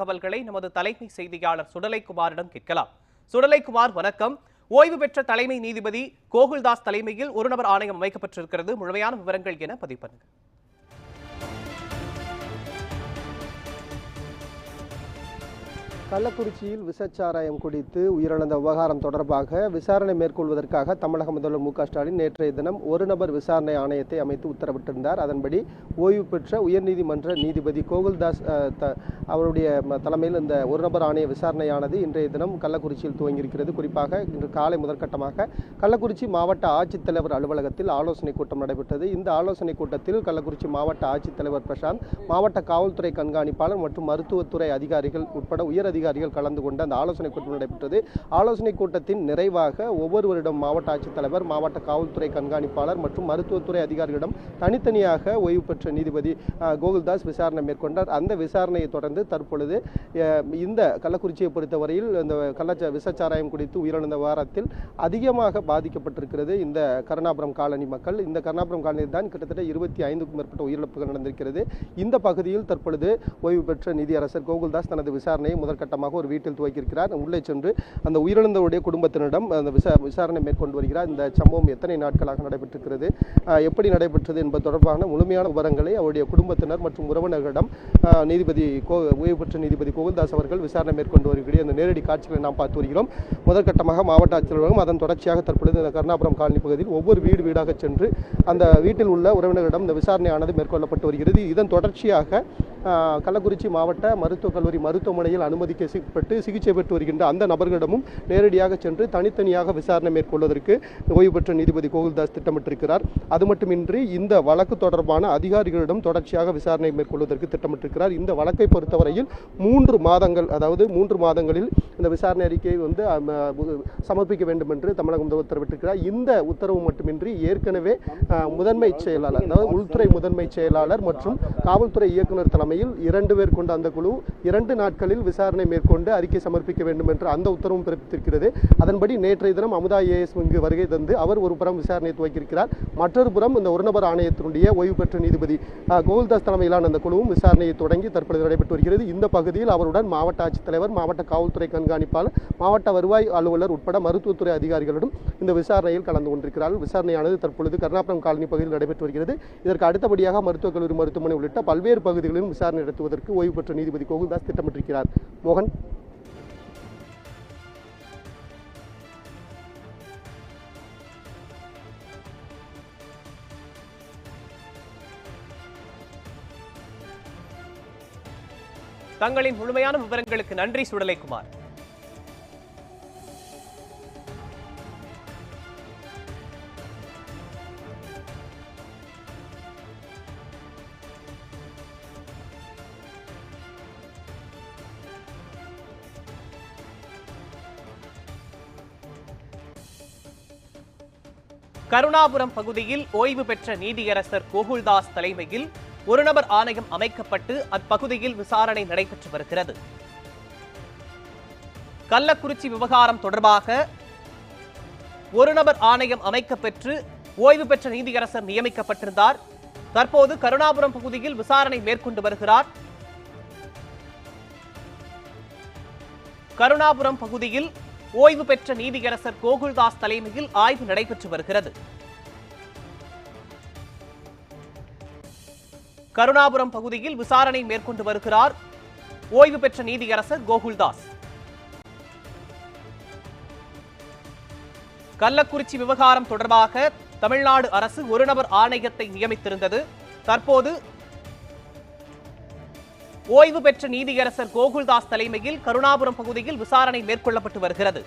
தகவல்களை நமது தலைமை செய்தியாளர் சுடலைக்குமாரிடம் கேட்கலாம். சுடலைக்குமார் வணக்கம். ஓய்வு பெற்ற தலைமை நீதிபதி கோகுல்தாஸ் தலைமையில் ஒரு நபர் ஆணையம் அமைக்கப்பட்டிருக்கிறது. முழுமையான விவரங்கள் என பதிவு பண்ணுங்கள். கள்ளக்குறிச்சியில் விசச்சாராயம் குடித்து உயிரிழந்த விவகாரம் தொடர்பாக விசாரணை மேற்கொள்வதற்காக தமிழக முதல்வர் மு ஸ்டாலின் நேற்றைய தினம் ஒரு நபர் விசாரணை ஆணையத்தை அமைத்து உத்தரவிட்டிருந்தார். அதன்படி ஓய்வு பெற்ற உயர்நீதிமன்ற நீதிபதி கோகுல்தாஸ் அவருடைய தலைமையில் இந்த ஒரு நபர் ஆணைய விசாரணையானது இன்றைய தினம் கள்ளக்குறிச்சியில் துவங்கியிருக்கிறது. குறிப்பாக இன்று காலை முதற்கட்டமாக கள்ளக்குறிச்சி மாவட்ட ஆட்சித்தலைவர் அலுவலகத்தில் ஆலோசனை கூட்டம் நடைபெற்றது. இந்த ஆலோசனை கூட்டத்தில் கள்ளக்குறிச்சி மாவட்ட ஆட்சித்தலைவர் பிரசாந்த் மாவட்ட காவல்துறை கண்காணிப்பாளர் மற்றும் மருத்துவத்துறை அதிகாரிகள் உட்பட உயர் அதிகாரிகள் கலந்து கொண்டு அந்த ஆலோசனை கூட்டம் நடைபெற்றது. ஆலோசனை கூட்டத்தின் நிறைவாக ஒவ்வொருவரிடம் மாவட்ட ஆட்சித்தலைவர் மாவட்ட காவல்துறை கண்காணிப்பாளர் மற்றும் மருத்துவத்துறை அதிகாரிகளிடம் தனித்தனியாக ஓய்வு பெற்ற நீதிபதி கோகுல்தாஸ் விசாரணை மேற்கொண்டார். அந்த விசாரணையை தொடர்ந்து தற்பொழுது இந்த கள்ளக்குறிச்சியை பொறுத்தவரையில் இந்த கள்ளச்ச விசச்சாராயம் குடித்து உயிரிழந்த வாரத்தில் அதிகமாக பாதிக்கப்பட்டிருக்கிறது இந்த கருணாபுரம் காலனி மக்கள். இந்த கருணாபுரம் காலனியில் தான் கிட்டத்தட்ட இருபத்தி ஐந்துக்கும் மேற்பட்ட உயிரிழப்புகள் நடந்திருக்கிறது. இந்த பகுதியில் தற்பொழுது ஓய்வு பெற்ற நீதியரசர் கோகுல்தாஸ் தனது விசாரணையை முதற்கட்டமாக ஒரு வீட்டில் துவக்கியிருக்கிறார். உள்ளே சென்று அந்த உயிரிழந்தவருடைய குடும்பத்தினரிடம் அந்த விசா விசாரணை மேற்கொண்டு வருகிறார். இந்த சம்பவம் எத்தனை நாட்களாக நடைபெற்றிருக்கிறது எப்படி நடைபெற்றது என்பது தொடர்பான முழுமையான விவரங்களை அவருடைய குடும்பத்தினர் மற்றும் உறவினர்களிடம் நீதிபதி கோ ஓய்வு பெற்ற நீதிபதி கோகுல்தாஸ் அவர்கள் விசாரணை மேற்கொண்டு வருகிற அந்த நேரடி காட்சிகளை நாம் பார்த்து வருகிறோம். முதற்கட்டமாக மாவட்ட ஆட்சியர்களும் அதன் தொடர்ச்சியாக தற்பொழுது இந்த கருணாபுரம் காலனி பகுதியில் ஒவ்வொரு வீடு வீடாக சென்று அந்த வீட்டில் உள்ள உறவினர்களிடம் இந்த விசாரணையானது மேற்கொள்ளப்பட்டு வருகிறது. இதன் தொடர்ச்சியாக கள்ளக்குறிச்சி மாவட்ட மருத்துவக் கல்லூரி மருத்துவமனையில் அனுமதிக்கப்பட்டு சிகிச்சை பெற்று வருகின்ற அந்த நபர்களிடமும் நேரடியாக சென்று தனித்தனியாக விசாரணை மேற்கொள்வதற்கு ஓய்வு பெற்ற நீதிபதி கோகுல்தாஸ் திட்டமிட்டிருக்கிறார். அது மட்டுமின்றி இந்த வழக்கு தொடர்பான அதிகாரிகளிடம் தொடர்ச்சியாக விசாரணை மேற்கொள்வதற்கு திட்டமிட்டிருக்கிறார். இந்த வழக்கை பொறுத்தவரையில் மூன்று மாதங்கள் அதாவது மூன்று மாதங்களில் இந்த விசாரணை அறிக்கையை வந்து சமர்ப்பிக்க வேண்டும் என்று தமிழக முதல்வர் உத்தரவிட்டிருக்கிறார் இந்த உத்தரவு மட்டுமின்றி ஏற்கனவே முதன்மை செயலாளர் அதாவது உள்துறை முதன்மை செயலாளர் மற்றும் காவல்துறை இயக்குநர் தலைமை தலைமையில் இரண்டு பேர் கொண்ட அந்த குழு இரண்டு நாட்களில் விசாரணை மேற்கொண்டு அறிக்கை சமர்ப்பிக்க வேண்டும் என்ற அந்த உத்தரவும் பிறப்பித்திருக்கிறது. அதன்படி நேற்றைய தினம் அமுதா ஏஎஸ் இங்கு வருகை தந்து அவர் ஒரு புறம் விசாரணை துவக்கியிருக்கிறார். மற்றொரு புறம் இந்த ஒருநபர் ஆணையத்தினுடைய ஓய்வு பெற்ற நீதிபதி கோகுல்தாஸ் தலைமையிலான அந்த குழுவும் விசாரணையை தொடங்கி தற்பொழுது நடைபெற்று வருகிறது. இந்த பகுதியில் அவருடன் மாவட்ட ஆட்சித்தலைவர் மாவட்ட காவல்துறை கண்காணிப்பாளர் மாவட்ட வருவாய் அலுவலர் உட்பட மருத்துவத்துறை அதிகாரிகளிடம் இந்த விசாரணையில் கலந்து கொண்டிருக்கிறார்கள். விசாரணையானது தற்பொழுது கருணாபுரம் காலனி பகுதியில் நடைபெற்று வருகிறது. இதற்கு அடுத்தபடியாக மருத்துவக் கல்லூரி மருத்துவமனை உள்ளிட்ட பல்வேறு பகுதிகளிலும் விசாரணை நடத்துவதற்கு ஓய்வு பெற்ற நீதிபதி கோகுல்தாஸ் திட்டமிட்டிருக்கிறார். மோகன்? தங்களின் முழுமையான விவரங்களுக்கு நன்றி சுடலைக்குமார். கருணாபுரம் பகுதியில் ஓய்வு பெற்ற நீதியரசர் கோகுல்தாஸ் தலைமையில் ஒரு நபர் ஆணையம் அமைக்கப்பட்டு அப்பகுதியில் விசாரணை நடைபெற்று வருகிறது. கள்ளக்குறிச்சி விவகாரம் தொடர்பாக ஒரு நபர் ஆணையம் அமைக்கப்பெற்று ஓய்வு பெற்ற நீதியரசர் நியமிக்கப்பட்டிருந்தார். தற்போது கருணாபுரம் பகுதியில் விசாரணை மேற்கொண்டு வருகிறார். கருணாபுரம் பகுதியில் ஓய்வு பெற்ற நீதியரசர் கோகுல்தாஸ் தலைமையில் ஆய்வு நடைபெற்று வருகிறது. கருணாபுரம் பகுதியில் விசாரணை மேற்கொண்டு வருகிறார் ஓய்வு பெற்ற நீதியரசர் கோகுல்தாஸ். கள்ளக்குறிச்சி விவகாரம் தொடர்பாக தமிழ்நாடு அரசு ஒரு நபர் ஆணையத்தை நியமித்திருந்தது. தற்போது ஓய்வு பெற்ற நீதியரசர் கோகுல்தாஸ் தலைமையில் கருணாபுரம் பகுதியில் விசாரணை மேற்கொள்ளப்பட்டு வருகிறது.